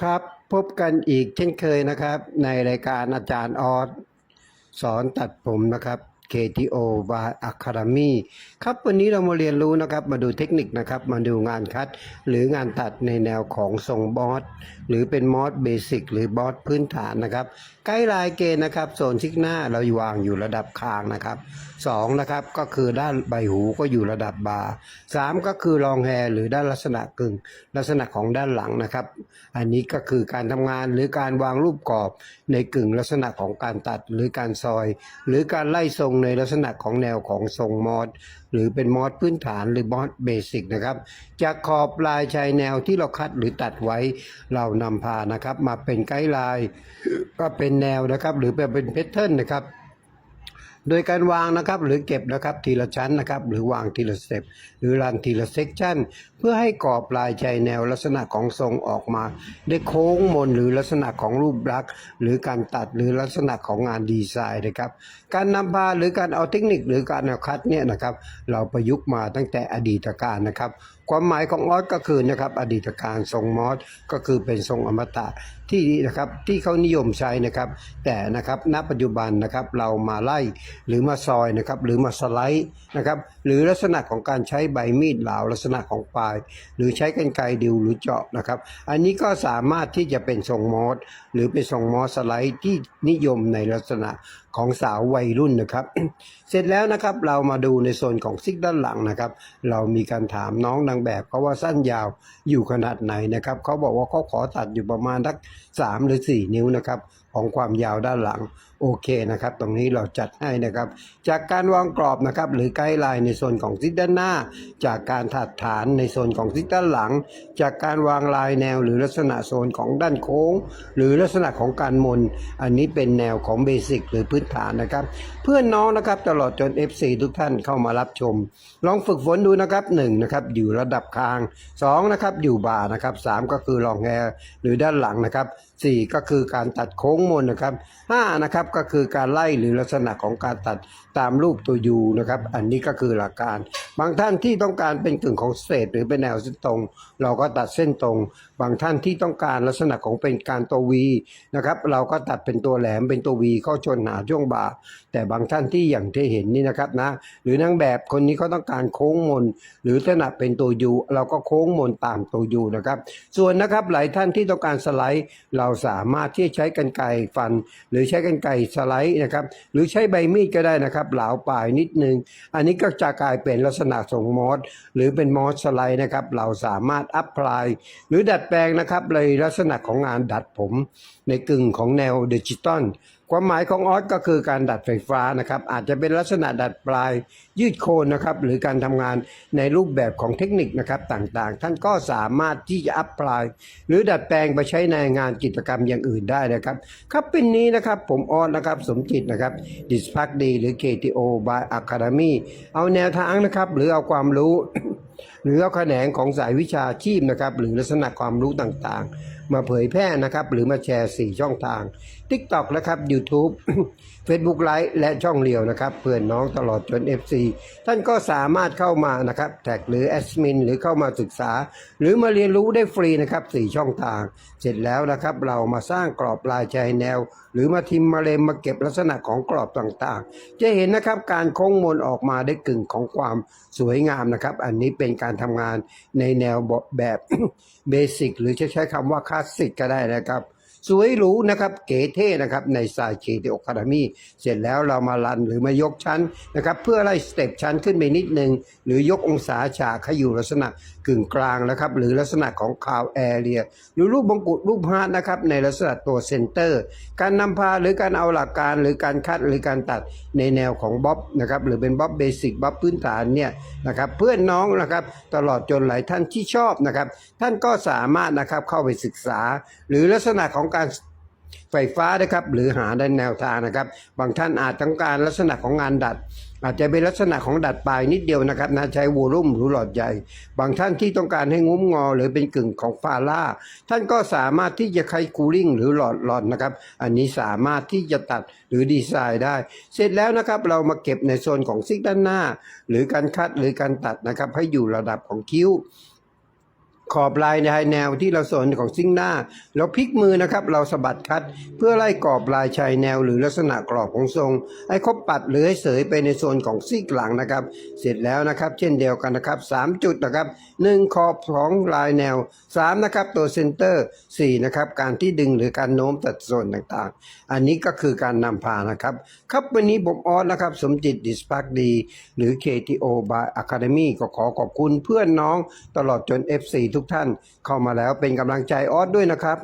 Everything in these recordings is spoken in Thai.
ครับพบกันอีกเช่นเคยนะครับ ในรายการอาจารย์ออสสอนตัดผมนะครับ KTO by Academy ครับวันนี้เรามาเรียนรู้นะครับมาดูเทคนิคนะครับมาดูงานคัด หรืองานตัดในแนวของทรงบอสหรือเป็นมอสเบสิกหรือบอสพื้นฐานนะครับไกด์ไลน์เกณฑ์นะครับโซนชิกหน้าเราวางอยู่ระดับคางนะครับสองนะครับก็คือด้านใบหูก็อยู่ระดับบาสามก็คือรองแฮร์หรือด้านลักษณะกึ่ง ลักษณะของด้านหลังนะครับ อันนี้ก็คือการทำงานหรือการวางรูปกรอบในกึ่งลักษณะของการตัดหรือการซอย หรือการไล่ทรงในลักษณะของแนวของทรงมอสหรือเป็นมอสพื้นฐานหรือมอสเบสิกนะครับ จากขอบลายชายแนวที่เราคัดหรือตัดไว้เรานำพานะครับ มาเป็นไกด์ไลน์ก็เป็นแนวนะครับ หรือเป็นแพทเทิร์นนะครับ โดยการวางนะครับหรือเก็บนะครับทีละชั้นนะครับหรือวางทีละสเต็ปหรือรันทีละเซกชันเพื่อให้กรอบลายชายแนวลักษณะของทรงออกมา ได้โค้งมนหรือลักษณะของรูปลักษณ์ หรือการตัดหรือลักษณะของงานดีไซน์นะครับ การนำพาหรือการเอาเทคนิคหรือการเอาคัดเนี่ยนะครับเราประยุกต์มาตั้งแต่อดีตการนะครับความหมายของออสก็คือนะครับอดีตการทรงมอสก็คือเป็นทรงอมตะที่นะครับที่เขานิยมใช้นะครับ แต่นะครับณปัจจุบันนะครับเรามาไล่หรือมาซอยนะครับหรือมาสไลด์นะครับหรือลักษณะของการใช้ใบมีดเหลาลักษณะของปลาย หรือใช้กรรไกรดิวหรือเจาะนะครับ อันนี้ก็สามารถที่จะเป็นทรงมอสหรือเป็นทรงมอสสไลด์ที่นิยมในลักษณะ ของสาววัยรุ่นนะครับ เสร็จแล้วนะครับเรามาดูในโซนของซิกด้านหลังนะครับ เรามีการถามน้องนางแบบเขาว่าสั้นยาวอยู่ขนาดไหนนะครับเขาบอกว่าเขาขอตัดอยู่ประมาณสักสามหรือสี่นิ้วนะครับ ของความยาวด้านหลังโอเคนะครับ ตรงนี้เราจัดให้นะครับ จากการวางกรอบนะครับหรือไกด์ไลน์ในโซนของซิกด้านหน้า จากการถัดฐานในโซนของซิกด้านหลัง จากการวางลายแนวหรือลักษณะโซนของด้านโค้ง หรือลักษณะของการมน อันนี้เป็นแนวของเบสิกหรือพื้นฐานนะครับ เพื่อนน้องนะครับตลอดจน FC ทุกท่านเข้ามารับชม ลองฝึกฝนดูนะครับ1นะครับอยู่ระดับคาง2นะครับอยู่บ่านะครับ3ก็คือรองแฮร์หรือด้านหลังนะครับ4ก็คือการตัดโค้งมนนะครับ5นะครับก็คือการไล่หรือลักษณะของการตัดตามรูปตัวยูนะครับ อันนี้ก็คือหลักการ บางท่านที่ต้องการเป็นกึ่งของสเตทหรือเป็นแนวเส้นตรง เราก็ตัดเส้นตรงบางท่านที่ต้องการลักษณะของเป็นการตัววีนะครับ เราก็ตัดเป็นตัวแหลมเป็นตัววีเข้าชนหาช่วงบ่า แต่บางท่านที่อย่างที่เห็นนี่นะครับนะหรือนางแบบคนนี้เขาต้องการโค้งมน หรือถนัดเป็นตัวยูเราก็โค้งมนตามตัวยูนะครับ ส่วนนะครับหลายท่านที่ต้องการสไลด์ เราสามารถที่จะใช้กันไกรฟัน หรือใช้กันไกรสไลด์นะครับหรือใช้ใบมีดก็ได้นะครับเหลาปลายนิดนึง อันนี้ก็จะกลายเป็นลักษณะทรงมอสหรือเป็นมอสสไลด์นะครับเราสามารถอัพพลายหรือดัดแปลงนะครับเลยลักษณะของงานดัดผมในกึ่งของแนวดิจิตอล ความหมายของออสก็คือการดัดไฟฟ้านะครับ อาจจะเป็นลักษณะดัดปลายยืดโคนนะครับ หรือการทำงานในรูปแบบของเทคนิคนะครับต่างๆ ท่านก็สามารถที่จะอัพพลายหรือดัดแปลงไปใช้ในงานกิจกรรมอย่างอื่นได้นะครับ ครับเป็นนี้นะครับผมออสนะครับสมจิตนะครับดิสพักดีหรือ KTO by Academy เอาแนวทางนะครับ หรือเอาความรู้หรือเอาแขนงของสายวิชาชีพนะครับ หรือลักษณะความรู้ต่างๆ มาเผยแพร่นะครับ หรือมาแชร์ 4 ช่องทาง TikTok นะครับ YouTube Facebook Live และช่องเลียวนะครับ เพื่อนน้องตลอดจน FC ท่านก็สามารถเข้ามานะครับ แท็กหรือแอดมินหรือเข้ามาศึกษา หรือมาเรียนรู้ได้ฟรีนะครับ4ช่องทาง เสร็จแล้วนะครับเรามาสร้างกรอบลายชายแนว หรือมาทิมมาเลมมาเก็บลักษณะของกรอบต่างๆ จะเห็นนะครับการโค้งมนออกมาได้กึ่งของความสวยงามนะครับ อันนี้เป็นการทำงานในแนวแบบเบสิกหรือจะใช้คำว่าคลาสสิกก็ได้นะครับ สวยหรูนะครับเก๋เท่นะครับในสายเดโอคาดามีเสร็จแล้วเรามาลันหรือมายกชั้นนะครับเพื่อไล่สเต็ปชั้นขึ้นไปนิดนึงหรือยกองศาฉากให้อยู่ลักษณะ กึ่งกลางนะครับหรือลักษณะของคาวแอเรียหรือรูปมงกุฎรูปฮาร์ดนะครับในลักษณะตัวเซนเตอร์ การนำพาหรือการเอาหลักการหรือการคัดหรือการตัดในแนวของบ๊อบนะครับหรือเป็นบ๊อบเบสิกบ๊อบพื้นฐานเนี่ยนะครับเพื่อนน้องนะครับตลอดจนหลายท่านที่ชอบนะครับท่านก็สามารถนะครับเข้าไปศึกษา หรือลักษณะของการไฟฟ้านะครับหรือหาได้แนวทางนะครับ บางท่านอาจต้องการลักษณะของงานดัด อาจจะเป็นลักษณะของดัดปลายนิดเดียวนะครับนะใช้วอลลุ่มหรือหลอดใหญ่ บางท่านที่ต้องการให้งุ้มงอหรือเป็นกึ่งของฟาล่า ท่านก็สามารถที่จะใช้คูลิ่งหรือหลอดหลอดนะครับ อันนี้สามารถที่จะตัดหรือดีไซน์ได้ เสร็จแล้วนะครับเรามาเก็บในโซนของซิกด้านหน้า หรือการคัดหรือการตัดนะครับให้อยู่ระดับของคิ้ว ขอบลายในแนวที่เราสนของซิ่งหน้า เราพลิกมือนะครับ เราสะบัดคัด เพื่อไล่กรอบลายชายแนวหรือลักษณะกรอบของทรง ให้ครบปัดหรือให้เสยไปในโซนของซีกหลังนะครับ เสร็จแล้วนะครับ เช่นเดียวกันนะครับ 3 จุดนะครับ 1 ขอบของลายแนว 3 นะครับ ตัวเซนเตอร์ 4 นะครับ การที่ดึงหรือการโน้มตัดโซนต่างๆ อันนี้ก็คือการนำพานะครับ ครับวันนี้ผมออสนะครับ สมจิตดิสพักดี หรือ KTO by Academy ก็ขอขอบคุณเพื่อนน้องตลอดจน FC ทุกท่าน เข้ามาแล้วเป็นกำลังใจออสด้วยนะครับ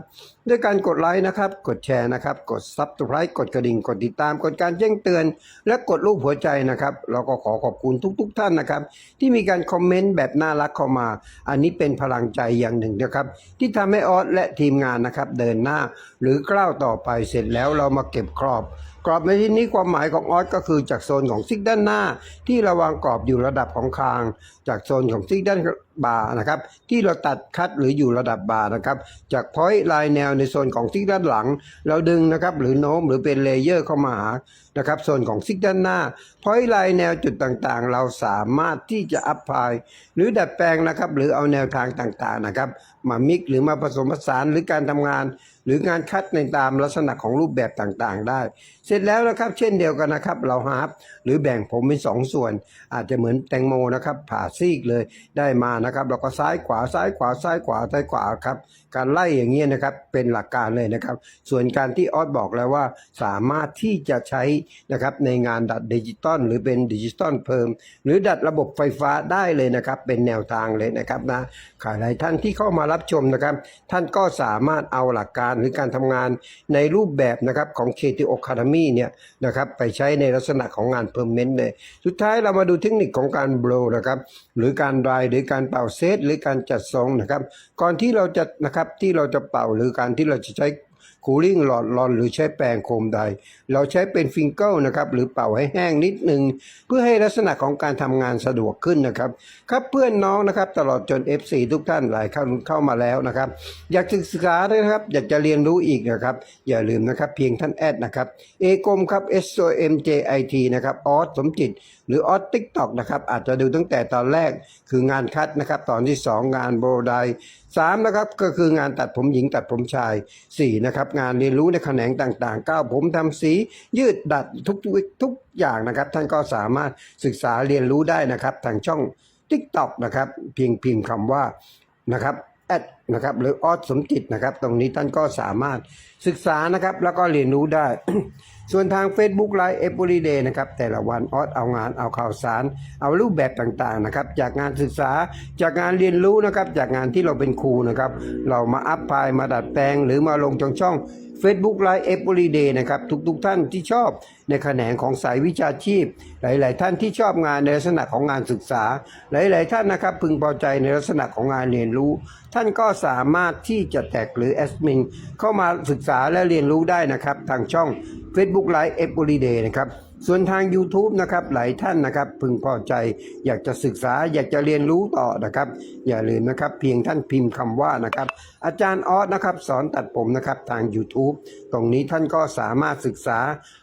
ด้วยการกดไลค์นะครับ กดแชร์นะครับ กด Subscribe กดกระดิ่ง กดติดตาม กดการแจ้งเตือน และกดรูปหัวใจนะครับเราก็ขอขอบคุณทุก ๆทท่านนะครับ ที่มีการคอมเมนต์แบบน่ารักเข้ามา อันนี้เป็นพลังใจอย่างหนึ่งนะครับ ที่ทำให้ออสและทีมงานนะครับ เดินหน้า หรือก้าวต่อไปเสร็จแล้วเรามาเก็บกรอบ กรอบในที่นี้ความหมายของออสก็คือจากโซนของซิกด้านหน้า ที่เราวางกรอบอยู่ระดับของคาง จากโซนของซิกด้านบ่านะครับ ที่เราตัดคัดหรืออยู่ระดับบ่านะครับ จากพอยต์ลายแนวในโซนของซิกด้านหลัง เราดึงนะครับหรือโน้มหรือเป็นเลเยอร์เข้ามาหานะครับโซนของซิกด้านหน้าพอยต์ลายแนวจุดต่างๆ เราสามารถที่จะอัพพายหรือดัดแปลงนะครับ หรือเอาแนวทางต่างๆนะครับ มามิกหรือมาผสมผสานหรือการทำงาน รืองานคัดในตามลักษณะของรูปแบบต่างๆ ได้ เสร็จแล้วนะครับ เช่นเดียวกันนะครับ เราฮาร์ปหรือแบ่งผมเป็นสองส่วน อาจจะเหมือนแตงโมนะครับ ผ่าซีกเลยได้มานะครับ เราก็ซ้ายขวาซ้ายขวาซ้ายขวาซ้ายขวาครับ การไล่อย่างเงี้ยนะครับเป็นหลักการเลยนะครับ ส่วนการที่ออสบอกแล้วว่า สามารถที่จะใช้นะครับในงานดัดดิจิตอลหรือเป็นดิจิตอลเพิ่ม หรือดัดระบบไฟฟ้าได้เลยนะครับ เป็นแนวทางเลยนะครับนะขายหลายท่านที่เข้ามารับชมนะครับ ท่านก็สามารถเอาหลักการหรือการทำงานในรูปแบบนะครับของ KTO Academy เนี่ยนะครับไปใช้ในลักษณะของงานเพิ่มเมนต์เลยสุดท้ายเรามาดูเทคนิคของการโบว์นะครับหรือการดรายหรือการเป่าเซตหรือการจัดทรงนะครับ ก่อนที่เราจะนะครับที่เราจะเป่าหรือการที่เราจะใช้คูลิ่งหลอดรอนหรือใช้แปรงโคมใด เราใช้เป็นฟิงเกิลนะครับหรือเป่าให้แห้งนิดนึง เพื่อให้ลักษณะของการทำงานสะดวกขึ้นนะครับ ครับเพื่อนน้องนะครับตลอดจน FC ทุกท่านหลายเข้าเข้ามาแล้วนะครับ อยากศึกษานะครับ อยากจะเรียนรู้อีกนะครับ อย่าลืมนะครับ เพียงท่านแอดนะครับเอกมครับ S O M J I T นะครับออสสมจิต หรือออสติ๊กตอกนะครับอาจจะดูตั้งแต่ตอนแรกคืองานคัดนะครับตอนที่ 2 งานโบได สามนะครับก็คืองานตัดผมหญิงตัดผมชายสี่นะครับงานเรียนรู้ในแขนงต่างๆก้าวผมทำสียืดดัดทุกทุกอย่างนะครับ ท่านก็สามารถศึกษาเรียนรู้ได้นะครับ ทางช่อง TikTok นะครับเพียงพิมพ์คำว่านะครับ แอดนะครับหรือออสสมจิตนะครับ ตรงนี้ท่านก็สามารถศึกษานะครับ แล้วก็เรียนรู้ได้ ส่วนทาง Facebook Live Every Day นะครับ แต่ละวันออสเอางานเอาข่าวสาร เอารูปแบบต่างๆนะครับ จากงานศึกษาจากงานเรียนรู้นะครับ จากงานที่เราเป็นครูนะครับ เรามาอัพพลายมาดัดแปลงหรือมาลงจองช่อง Facebook Live Every Day นะครับทุกๆท่านที่ชอบในแขนงของสายวิชาชีพ หลาย ๆ ท่านที่ชอบงานในลักษณะของงานศึกษา หลาย ๆ ท่านนะครับพึงพอใจในลักษณะของงานเรียนรู้ ท่านก็สามารถที่จะแท็กหรือแอดมินเข้ามาศึกษาและเรียนรู้ได้นะครับทางช่อง Facebook Live Every Day นะครับ ส่วนทาง YouTube นะครับหลายท่านนะครับ พึงพอใจ อยากจะศึกษาอยากจะเรียนรู้ต่อนะครับ อย่าลืมนะครับ เพียงท่านพิมพ์คำว่านะครับ อาจารย์ออสนะครับ สอนตัดผมนะครับทาง YouTube ตรงนี้ท่านก็สามารถศึกษา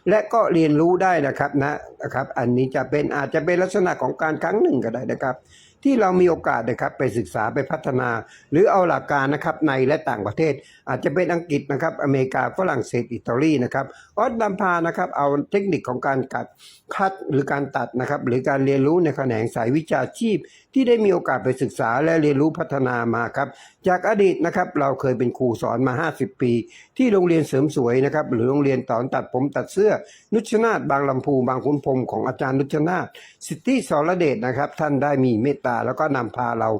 และก็เรียนรู้ได้นะครับนะนะครับ อันนี้จะเป็นอาจจะเป็นลักษณะของการครั้งหนึ่งก็ได้นะครับ ที่เรามีโอกาสนะครับไปศึกษาไปพัฒนา หรือเอาหลักการนะครับในและต่างประเทศ อาจจะเป็นอังกฤษนะครับอเมริกาฝรั่งเศสอิตาลีนะครับออสนำพานะครับเอาเทคนิคของการกัดคัดหรือการตัดนะครับหรือการเรียนรู้ในแขนงสายวิชาชีพ ที่ได้มีโอกาสไปศึกษาและเรียนรู้พัฒนามาครับจากอดีตนะครับเราเคยเป็นครูสอนมา 50 ปี ที่โรงเรียนเสริมสวยนะครับหรือโรงเรียนสอนตัดผมตัดเสื้อ นุชนาธบางลำพูบางขุนพรมของอาจารย์นุชนาธสิทธิสรเดชนะครับท่านได้มีเมตตาแล้วก็นำพาเรา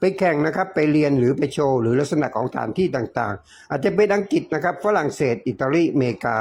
ไปแข่งนะครับไปเรียนหรือไปโชว์หรือลักษณะของสถานที่ต่างๆ อาจจะเป็นอังกฤษนะครับฝรั่งเศส อิตาลีอเมริกา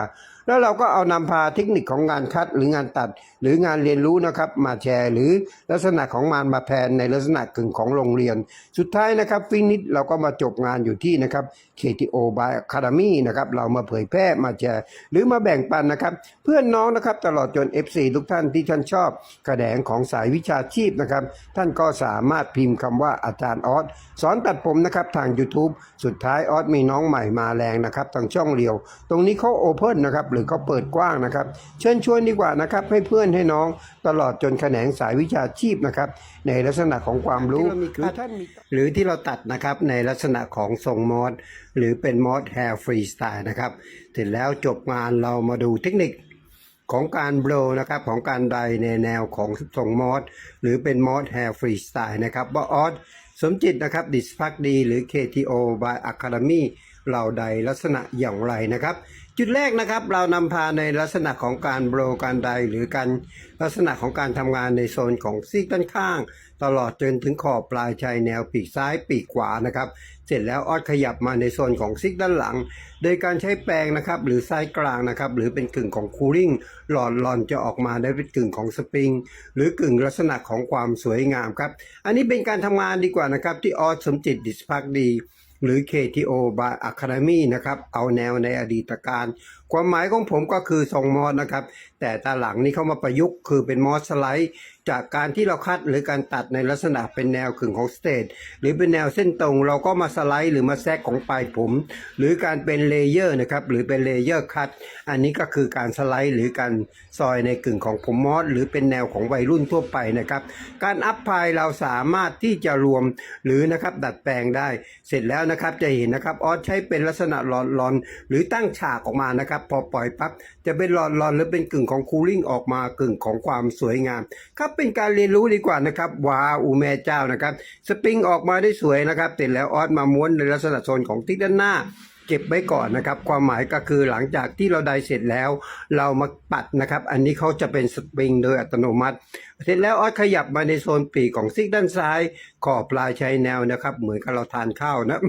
แล้วเราก็เอานำพาเทคนิคของงานคัดหรืองานตัด หรืองานเรียนรู้นะครับมาแชร์ หรือลักษณะของงานมาแทนในลักษณะกึ่งของโรงเรียน สุดท้ายนะครับฟินิชเราก็มาจบงานอยู่ที่นะครับ KTO by Academy นะครับเรามาเผยแพร่มาแชร์ หรือมาแบ่งปันนะครับ เพื่อนน้องนะครับตลอดจน FC ทุกท่านที่ท่านชอบกระแดงของสายวิชาชีพนะครับท่านก็สามารถพิมพ์คำว่าอาจารย์ออสสอนตัดผมนะครับทาง YouTube สุดท้ายออสมีน้องใหม่มาแรงนะครับทางช่องเรียว ตรงนี้เขาโอเพ่นนะครับหรือก็เปิดกว้างนะครับ เชิญชวนดีกว่านะครับให้เพื่อนให้น้องตลอดจนแขนงสายวิชาชีพนะครับในลักษณะของความรู้หรือท่านมีหรือที่เราตัดนะครับในลักษณะของทรงมอสหรือเป็นมอสแฮร์ฟรีสไตล์นะครับเสร็จแล้วจบงานเรามาดูเทคนิคของการโบรนะครับของการไดในแนวของทรงมอสหรือเป็นมอสแฮร์ฟรีสไตล์นะครับว่าออส สมจิตนะครับดิสพักดีหรือ KTO by Academy เราใดลักษณะอย่างไรนะครับ จุดแรกนะครับเรานำพาในลักษณะของการโบรการใดหรือการลักษณะของการทำงานในโซนของซีกด้านข้าง ตลอดจนถึงขอบปลายชายแนวปีกซ้ายปีกขวานะครับ เสร็จแล้วออดขยับมาในโซนของซิกด้านหลัง โดยการใช้แปรงนะครับหรือไซส์กลางนะครับหรือเป็นกึ่งของคูลิ่งหลอดหลอนจะออกมาได้เป็นกึ่งของสปริง หรือกึ่งลักษณะของความสวยงามครับ อันนี้เป็นการทำงานดีกว่านะครับที่ออสสมจิตดิสพักดีหรือ KTO by Academy นะครับ เอาแนวในอดีตการความหมายของผมก็คือทรงมอสนะครับ แต่ตาหลังนี่เข้ามาประยุกต์คือเป็นมอสสไลด์ จากการที่เราคัดหรือการตัดในลักษณะเป็นแนวขึงของสเตทหรือเป็นแนวเส้นตรง เราก็มาสไลด์หรือมาแทรกของปลายผม หรือการเป็นเลเยอร์นะครับหรือเป็นเลเยอร์คัดอันนี้ก็คือการสไลด์หรือการซอยในกึ่งของผมมอสหรือเป็นแนวของวัยรุ่นทั่วไปนะครับ การอัพพายเราสามารถที่จะรวมหรือนะครับดัดแปลงได้ เสร็จแล้วนะครับจะเห็นนะครับออสใช้เป็นลักษณะหลอดลอนหรือตั้งฉากออกมานะครับพอปล่อยปั๊บจะเป็นหลอดลอนหรือเป็นกึ่งของคูลิ่งออกมากึ่งของความสวยงามครับเป็นการเรียนรู้ดีกว่านะครับว้าอูแม่เจ้านะครับ สปริงออกมาได้สวยนะครับเสร็จแล้วออสมาม้วนในลักษณะโซนของทิศด้านหน้าเก็บไว้ก่อนนะครับ ความหมายก็คือหลังจากที่เราได้เสร็จแล้ว เรามาปัดนะครับ อันนี้เขาจะเป็นสปริงโดยอัตโนมัติ เสร็จแล้วออสขยับมาในโซนปีกของซิกด้านซ้าย ขอบปลายชายแนวนะครับ เหมือนกับเราทานข้าวนะ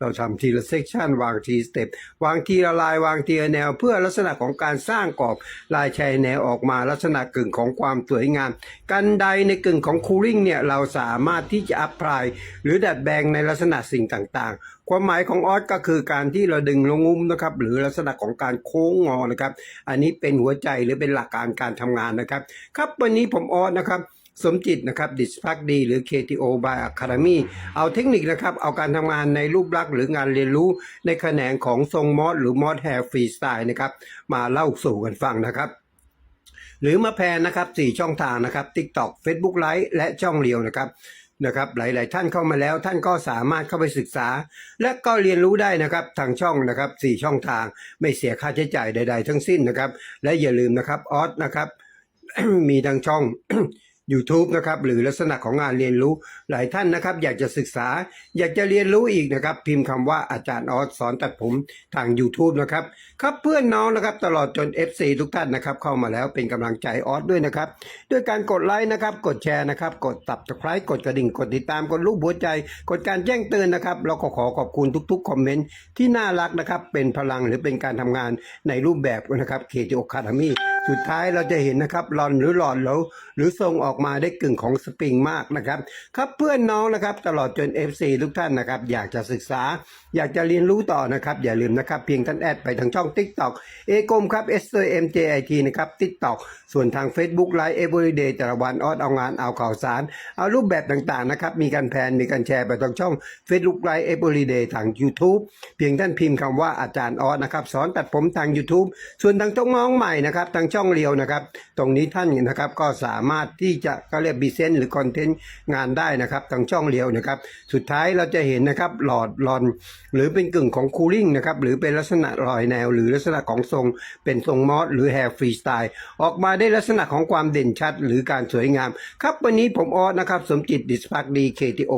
เราทำทีละเซกชันวางทีสเต็ปวางทีละลายวางทีละแนว เพื่อลักษณะของการสร้างกรอบลายชายแนวออกมาลักษณะกึ่งของความสวยงามกันไดในกึ่งของคูลิ่งเนี่ยเราสามารถที่จะอัพพลายหรือดัดแปลงในลักษณะสิ่งต่างๆ ความหมายของออสก็คือการที่เราดึงลงงุ้มนะครับหรือลักษณะของการโค้งงอนะครับ อันนี้เป็นหัวใจหรือเป็นหลักการการทำงานนะครับ ครับวันนี้ผมออสนะครับ สมจิตนะครับดิสพักดีหรือ KTO by Academy เอาเทคนิคนะครับ เอาการทำงานในรูปลักษณ์หรืองานเรียนรู้ในแขนงของทรงมอสหรือมอสแฮร์ฟรีสไตล์นะครับ มาเล่าสู่กันฟังนะครับหรือมาแพนนะครับสี่ช่องทางนะครับ TikTok Facebook Live และช่องเรียวนะครับนะครับ หลาย ๆ ท่านเข้ามาแล้วท่านก็สามารถเข้าไปศึกษา และก็เรียนรู้ได้นะครับทางช่องนะครับสี่ช่องทางไม่เสียค่าใช้จ่ายใด ๆ ทั้งสิ้นนะครับ และอย่าลืมนะครับออสนะครับ มีทางช่อง YouTube นะครับหรือลักษณะของงานเรียนรู้หลายท่านนะครับ อยากจะศึกษาอยากจะเรียนรู้อีกนะครับ พิมพ์คำว่าอาจารย์ออสสอนตัดผมทาง YouTube นะครับครับเพื่อนน้องนะครับตลอดจน FC ทุกท่านนะครับ เข้ามาแล้วเป็นกำลังใจออสด้วยนะครับด้วยการกดไลค์นะครับ กดแชร์นะครับ กดตับตะไคร้กดกระดิ่ง กดติดตามกดรูปหัวใจ กดการแจ้งเตือนนะครับแล้วก็ขอขอบคุณทุกๆคอมเมนต์ที่น่ารักนะครับเป็นพลังหรือเป็นการทำงานในรูปแบบนะครับเคจิโอคาดามี สุดท้ายเราจะเห็นนะครับหลอนหรือหลอนแล้วหรือทรงออกมาได้กึ่งของสปริงมากนะครับ ครับเพื่อนน้องนะครับตลอดจน FC ทุกท่านนะครับ อยากจะศึกษา อยากจะเรียนรู้ต่อนะครับ อย่าลืมนะครับ เพียงท่านแอดไปทางช่อง TikTok เอกมครับ S M J I T นะครับ TikTok ส่วนทาง Facebook Live Everyday แต่ละวันออดเอางานเอาข่าวสาร เอารูปแบบต่างๆนะครับ มีการแพนมีการแชร์ไปทางช่อง Facebook Live Everyday ทาง YouTube เพียงท่านพิมพ์คำว่าอาจารย์ออสนะครับสอนตัดผมทาง YouTube ส่วนทางช่องน้องใหม่นะครับทางช่องช่องเรียวนะครับ ตรงนี้ท่านนะครับก็สามารถที่จะก็เรียกบีเซนหรือคอนเทนต์งานได้นะครับทางช่องเรียวนะครับ สุดท้ายเราจะเห็นนะครับหลอดลอน หรือเป็นกึ่งของคูลิ่งนะครับหรือเป็นลักษณะรอยแนว หรือลักษณะของทรงเป็นทรงมอสหรือแฮร์ฟรีสไตล์ออกมาได้ลักษณะของความเด่นชัด หรือการสวยงาม ครับวันนี้ผมออสนะครับสมจิตดิสพักดี KTO